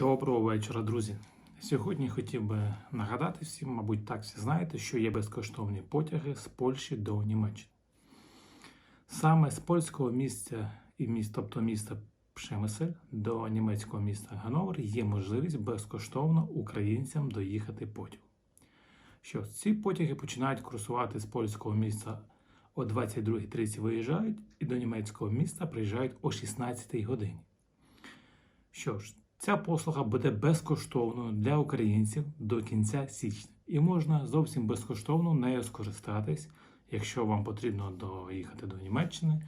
Доброго вечора, друзі. Сьогодні хотів би нагадати всім, мабуть, так всі знаєте, що є безкоштовні потяги з Польщі до Німеччини. Саме з польського місця і міст, тобто міста Пшемисель до німецького міста Ганновер є можливість безкоштовно українцям доїхати потягом. Що ці потяги починають курсувати з польського міста о 22.30 виїжджають і до німецького міста приїжджають о 16 годині. Що ж, ця послуга буде безкоштовною для українців до кінця січня, і можна зовсім безкоштовно нею скористатись, якщо вам потрібно доїхати до Німеччини,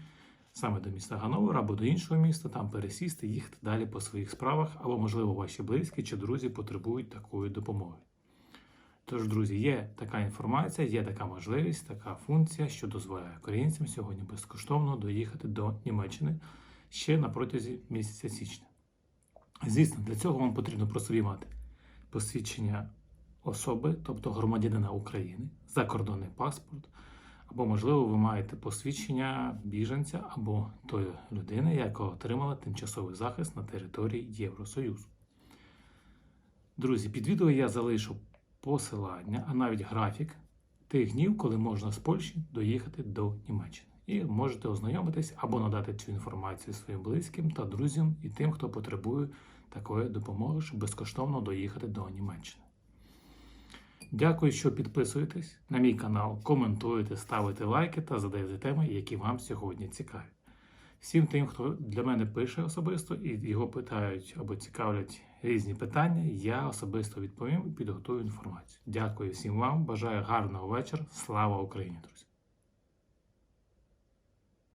саме до міста Ганновер або до іншого міста, там пересісти, їхати далі по своїх справах, або, можливо, ваші близькі чи друзі потребують такої допомоги. Тож, друзі, є така інформація, є така можливість, така функція, що дозволяє українцям сьогодні безкоштовно доїхати до Німеччини ще на протязі місяця січня. Звісно, для цього вам потрібно про собі мати посвідчення особи, тобто громадянина України, закордонний паспорт, або, можливо, ви маєте посвідчення біженця або тої людини, яка отримала тимчасовий захист на території Євросоюзу. Друзі, під відео я залишу посилання, а навіть графік тих днів, коли можна з Польщі доїхати до Німеччини. І можете ознайомитись або надати цю інформацію своїм близьким та друзям і тим, хто потребує такої допомоги, щоб безкоштовно доїхати до Німеччини. Дякую, що підписуєтесь на мій канал, коментуєте, ставите лайки та задаєте теми, які вам сьогодні цікаві. Всім тим, хто для мене пише особисто і його питають або цікавлять різні питання, я особисто відповім і підготую інформацію. Дякую всім вам, бажаю гарного вечора. Слава Україні, друзі!